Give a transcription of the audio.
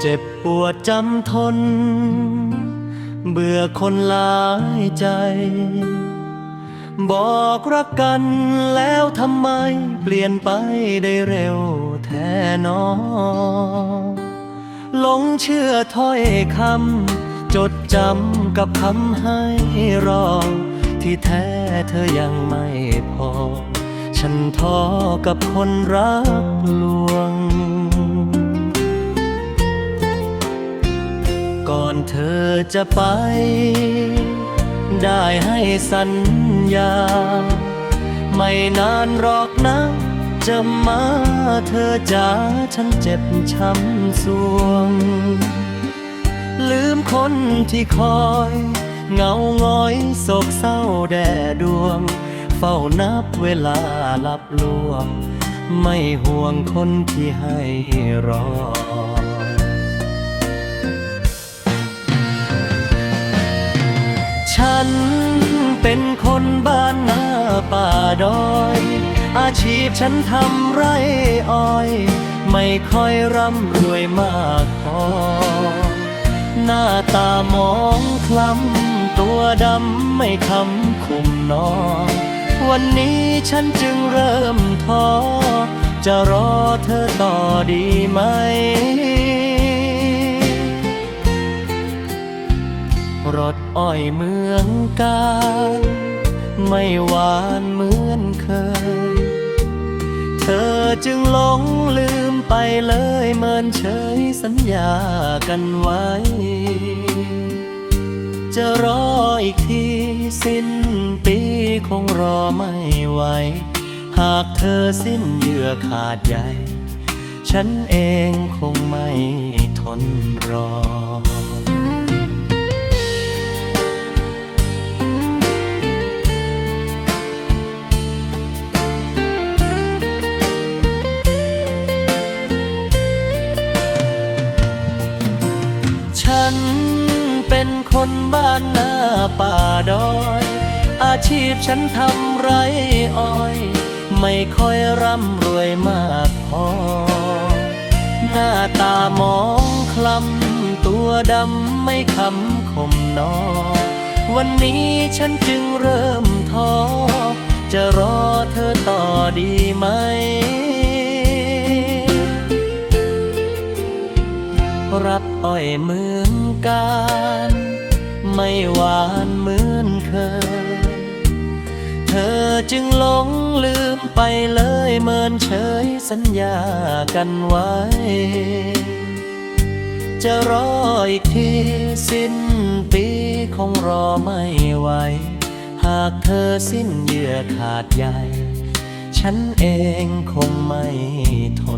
เจ็บปวดจำทน เบื่อคนหลายใจ บอกรักกันแล้วทำไมเปลี่ยนไปได้เร็วแท้นอหลงเชื่อถ้อยคำจดจำกับคำให้รอ ที่แท้เธอยังไม่พอ ฉันท้อกับคนรักลวง จะไป ได้ให้สัญญา ไม่นานหรอกนะ จะมาเธอจ๋าฉันเจ็บช้ำสวง ลืมคนที่คอย เงาหงอยโศกเศร้าแด่ดวง เฝ้านับเวลาลับลวง ไม่ห่วงคนที่ให้รอ ฉันเป็นคนบ้านนาป่าดอย อาชีพฉันทำไรอ้อย ไม่ค่อยร่ำรวยมากพอ หน้าตามองคล้ำตัวดำไม่คำคุมนอนวันนี้ฉันจึงเริ่มท้อจะรอเธอต่อดีไหม รถอ้อยเมืองกาลไม่หวานเหมือนเคย เธอจึงหลงลืมไปเลยเมินเฉยสัญญากันไว้ จะรออีกทีสิ้นปีคงรอไม่ไหว หากเธอสิ้นเยื่อขาดใยฉันเองคงไม่ทนรอ ฉันเป็นคนบ้านนาป่าดอย อาชีพฉันทำไรอ้อย ไม่ค่อยร่ำรวยมากพอ หน้าตามองคล้ำตัวดำไม่คำคมนอ วันนี้ฉันจึงเริ่มท้อ จะรอเธอต่อดีไหม รับอ้อยเหมือนกัน ไม่หวานเหมือนเคย เธอจึงหลงลืมไปเลยเมินเฉยสัญญากันไว้ จะรออีกทีสิ้นปีคงรอไม่ไหว หากเธอสิ้นเยื่อขาดใยฉันเองคงไม่ทน